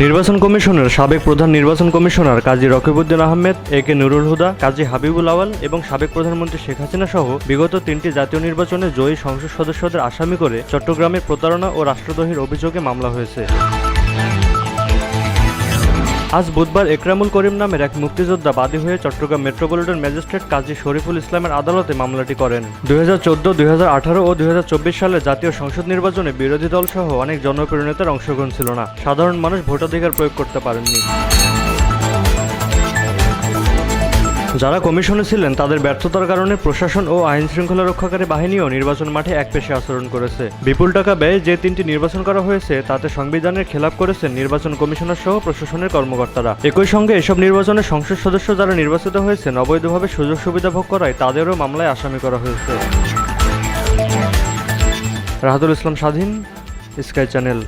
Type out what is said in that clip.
নির্বাচন কমিশনের সাবেক প্রধান নির্বাচন commissioner Kazi Rakibuddin Ahmed A K Nurul Huda, Kazi Habibul Awal এবং সাবেক প্রধানমন্ত্রী শেখ হাসিনা সহ বিগত তিনটি জাতীয় নির্বাচনে জয়ী সংসদ সদস্যদের আসামি করে চট্টগ্রামে প্রতারণা ও রাষ্ট্রদ্রোহীর অভিযোগে মামলা হয়েছে। আজ বুধবার একরামুল করিম নামের এক মুক্তিযোদ্ধা বাদী হয়ে চট্টগ্রাম মেট্রোপলিটন ম্যাজিস্ট্রেট কাজী শরীফুল ইসলামের আদালতে মামলাটি করেন। দুই হাজার চোদ্দ, দুই হাজার আঠারো ও দুই হাজার চব্বিশ সালে জাতীয় সংসদ নির্বাচনে বিরোধী দল সহ অনেক জনপ্রিয় নেতার অংশগ্রহণ ছিল না। সাধারণ মানুষ ভোটাধিকার প্রয়োগ করতে পারেননি। যারা কমিশনে ছিলেন, তাদের ব্যর্থতার কারণে প্রশাসন ও আইন শৃঙ্খলা রক্ষাকারী বাহিনীও নির্বাচন মাঠে এক একপেশে আচরণ করেছে। বিপুল টাকা ব্যয়ে যে তিনটি নির্বাচন করা হয়েছে, তাতে সংবিধানের খেলাপ করেছেন নির্বাচন কমিশনার সহ প্রশাসনের কর্মকর্তারা। একই সঙ্গে এসব নির্বাচনে সংসদ সদস্য যারা নির্বাচিত হয়েছেন, অবৈধভাবে সুযোগ সুবিধা ভোগ করায় তাদেরও মামলায় আসামি করা হয়েছে। রাহাতুল ইসলাম স্বাধীন, স্কাই চ্যানেল।